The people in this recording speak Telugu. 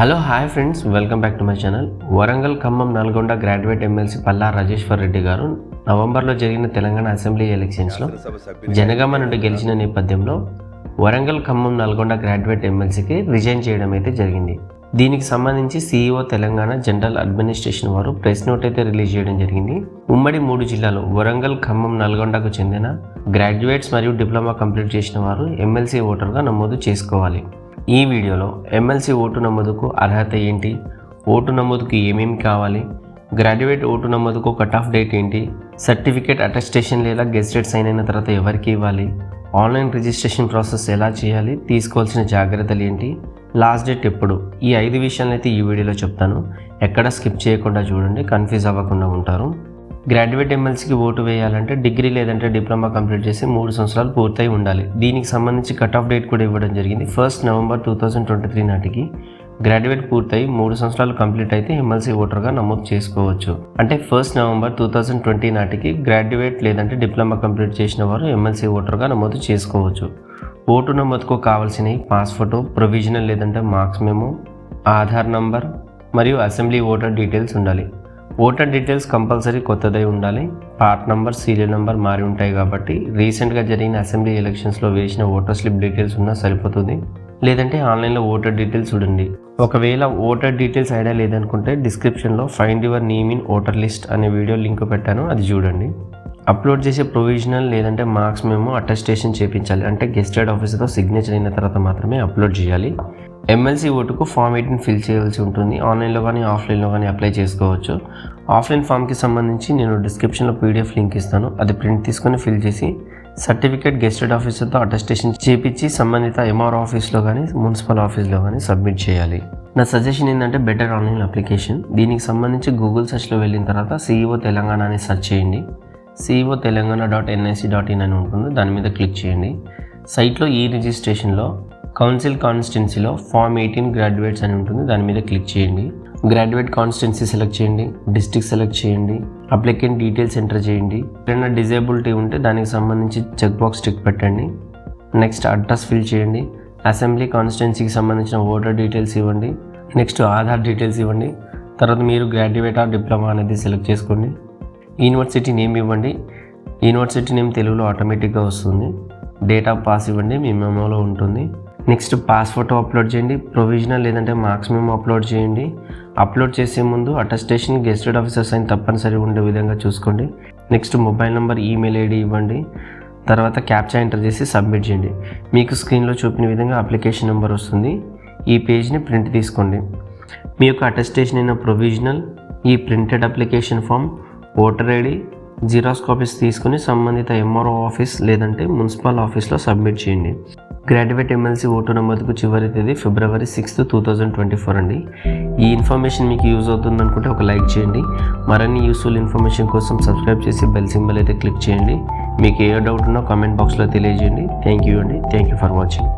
Hello hi friends. Welcome back to my channel. Warangal Khammam Nalgonda graduate MLC Palla Rajeshwar Reddy గారు నవంబర్లో జరిగిన తెలంగాణ అసెంబ్లీ ఎలక్షన్స్లో జనగామ నుండి గెలిచిన నేపథ్యంలో వరంగల్ ఖమ్మం నల్గొండ గ్రాడ్యుయేట్ ఎమ్మెల్సీకి రిజైన్ చేయడం అయితే జరిగింది. దీనికి సంబంధించి సీఈఓ తెలంగాణ జనరల్ అడ్మినిస్ట్రేషన్ వారు ప్రెస్ నోట్ అయితే రిలీజ్ చేయడం జరిగింది. ఉమ్మడి మూడు జిల్లాలు వరంగల్ ఖమ్మం నల్గొండకు చెందిన గ్రాడ్యుయేట్స్ మరియు డిప్లొమా కంప్లీట్ చేసిన వారు ఎమ్మెల్సీ ఓటర్గా నమోదు చేసుకోవాలి. ఈ వీడియోలో ఎమ్మెల్సీ ఓటు నమోదుకు అర్హత ఏంటి? ఓటు నమోదుకు ఏమేమి కావాలి? గ్రాడ్యుయేట్ ఓటు నమోదుకు కట్ ఆఫ్ డేట్ ఏంటి? సర్టిఫికేట్ అటెస్టేషన్ లేదా గెస్టెడ్ సైన్ అయిన తర్వాత ఎవరికి ఇవ్వాలి? ఆన్లైన్ రిజిస్ట్రేషన్ ప్రాసెస్ ఎలా చేయాలి? తీసుకోవాల్సిన జాగ్రత్తలు ఏంటి? లాస్ట్ డేట్ ఎప్పుడు? ఈ ఐదు విషయాలను అయితే ఈ వీడియోలో చెప్తాను. ఎక్కడ స్కిప్ చేయకుండా చూడండి కన్ఫ్యూజ్ అవ్వకుండా ఉంటారు. గ్రాడ్యుయేట్ ఎమ్మెల్సీకి ఓటు వేయాలంటే డిగ్రీ లేదంటే డిప్లొమా కంప్లీట్ చేసి మూడు సంవత్సరాలు పూర్తయి ఉండాలి. దీనికి సంబంధించి కట్ ఆఫ్ డేట్ కూడా ఇవ్వడం జరిగింది. First November two thousand twenty three నాటికి గ్రాడ్యుయేట్ పూర్తయి మూడు సంవత్సరాలు కంప్లీట్ అయితే ఎమ్మెల్సీ ఓటర్గా నమోదు చేసుకోవచ్చు. అంటే first November two thousand twenty నాటికి గ్రాడ్యుయేట్ లేదంటే డిప్లొమా కంప్లీట్ చేసిన వారు ఎమ్మెల్సీ ఓటర్గా నమోదు చేసుకోవచ్చు. ఓటు నమోదుకు కావాల్సినవి పాస్ ఫోటో ప్రొవిజనల్ లేదంటే మార్క్స్ మెమో ఆధార్ నంబర్ మరియు అసెంబ్లీ ఓటర్ డీటెయిల్స్ ఉండాలి. ఓటర్ డీటెయిల్స్ కంపల్సరీ కొత్తదై ఉండాలి. పార్ట్ నంబర్ సీరియల్ నెంబర్ మారి ఉంటాయి కాబట్టి రీసెంట్గా జరిగిన అసెంబ్లీ ఎలక్షన్స్లో వేసిన ఓటర్ స్లిప్ డీటెయిల్స్ ఉన్నా సరిపోతుంది. లేదంటే ఆన్లైన్లో ఓటర్ డీటెయిల్స్ చూడండి. ఒకవేళ ఓటర్ డీటెయిల్స్ ఐడియా లేదనుకుంటే డిస్క్రిప్షన్లో find your name in voter list అనే వీడియో లింక్ పెట్టాను. అది చూడండి. అప్లోడ్ చేసే ప్రొవిజనల్ లేదంటే మార్క్స్ మేము అటెస్టేషన్ చేయించాలి అంటే గెస్టెడ్ ఆఫీసర్తో సిగ్నేచర్ అయిన తర్వాత మాత్రమే అప్లోడ్ చేయాలి. ఎమ్మెల్సీ ఓటుకు ఫామ్ ఎయిటీన్ ఫిల్ చేయవలసి ఉంటుంది. ఆన్లైన్లో కానీ ఆఫ్లైన్లో కానీ అప్లై చేసుకోవచ్చు. ఆఫ్లైన్ ఫామ్కి సంబంధించి నేను డిస్క్రిప్షన్లో పీడిఎఫ్ లింక్ ఇస్తాను. అది ప్రింట్ తీసుకొని ఫిల్ చేసి సర్టిఫికేట్ గెస్టెడ్ ఆఫీసర్తో అటెస్టేషన్ చేపించి సంబంధిత ఎంఆర్ ఆఫీస్లో కానీ మున్సిపల్ ఆఫీస్లో కానీ సబ్మిట్ చేయాలి. నా సజెషన్ ఏంటంటే బెటర్ ఆన్లైన్ అప్లికేషన్ దీనికి సంబంధించి గూగుల్ సెర్చ్లో వెళ్ళిన తర్వాత సీఈఓ తెలంగాణ అని సెర్చ్ చేయండి. CEO Telangana dot NIC dot in అని ఉంటుంది. దాని మీద క్లిక్ చేయండి. సైట్లో ఈ రిజిస్ట్రేషన్లో కౌన్సిల్ కాన్స్టిట్యున్సీలో ఫామ్ ఎయిటీన్ గ్రాడ్యుయేట్స్ అని ఉంటుంది. దాని మీద క్లిక్ చేయండి. గ్రాడ్యుయేట్ కాన్స్టిట్యున్సీ సెలెక్ట్ చేయండి. డిస్ట్రిక్ట్ సెలెక్ట్ చేయండి. అప్లికెంట్ డీటెయిల్స్ ఎంటర్ చేయండి. ఏదైనా డిజేబిలిటీ ఉంటే దానికి సంబంధించి చెక్ బాక్స్ టిక్ పెట్టండి. నెక్స్ట్ అడ్రస్ ఫిల్ చేయండి. అసెంబ్లీ కాన్స్టిట్యున్సీకి సంబంధించిన ఓటర్ డీటెయిల్స్ ఇవ్వండి. నెక్స్ట్ ఆధార్ డీటెయిల్స్ ఇవ్వండి. తర్వాత మీరు గ్రాడ్యుయేట్ ఆర్ డిప్లొమా అనేది సెలెక్ట్ చేసుకోండి. యూనివర్సిటీ నేమ్ ఇవ్వండి. యూనివర్సిటీ నేమ్ తెలుగులో ఆటోమేటిక్గా వస్తుంది. డేట్ ఆఫ్ పాస్ ఇవ్వండి మీ మెమోలో ఉంటుంది. నెక్స్ట్ పాస్ ఫోటో అప్లోడ్ చేయండి. ప్రొవిజనల్ లేదంటే మార్క్స్ మేము అప్లోడ్ చేయండి. అప్లోడ్ చేసే ముందు అటెస్టేషన్ గెస్టెడ్ ఆఫీసర్స్ అని తప్పనిసరి ఉండే విధంగా చూసుకోండి. Next mobile number email ID ఇవ్వండి. తర్వాత క్యాప్చా ఎంటర్ చేసి సబ్మిట్ చేయండి. మీకు స్క్రీన్లో చూపిన విధంగా అప్లికేషన్ నెంబర్ వస్తుంది. ఈ పేజ్ని ప్రింట్ తీసుకోండి. మీ యొక్క అటెస్టేషన్ అయిన ప్రొవిజనల్ ఈ printed application form voter ID xerox copies తీసుకుని సంబంధిత ఎంఆర్ఓ ఆఫీస్ లేదంటే మున్సిపల్ ఆఫీస్లో సబ్మిట్ చేయండి. గ్రాడ్యుయేట్ ఎమ్మెల్సీ ఓటు నమోదుకు చివరి తేదీ February sixth two thousand twenty four అండి. ఈ ఇన్ఫర్మేషన్ మీకు యూజ్ అవుతుంది అనుకుంటే ఒక లైక్ చేయండి. మరిన్ని యూస్ఫుల్ ఇన్ఫర్మేషన్ కోసం సబ్స్క్రైబ్ చేసి బెల్ సింబల్ అయితే క్లిక్ చేయండి. మీకు ఏ డౌట్ ఉన్నా కామెంట్ బాక్స్లో తెలియజేయండి. థ్యాంక్ యూ అండి. Thank you for watching.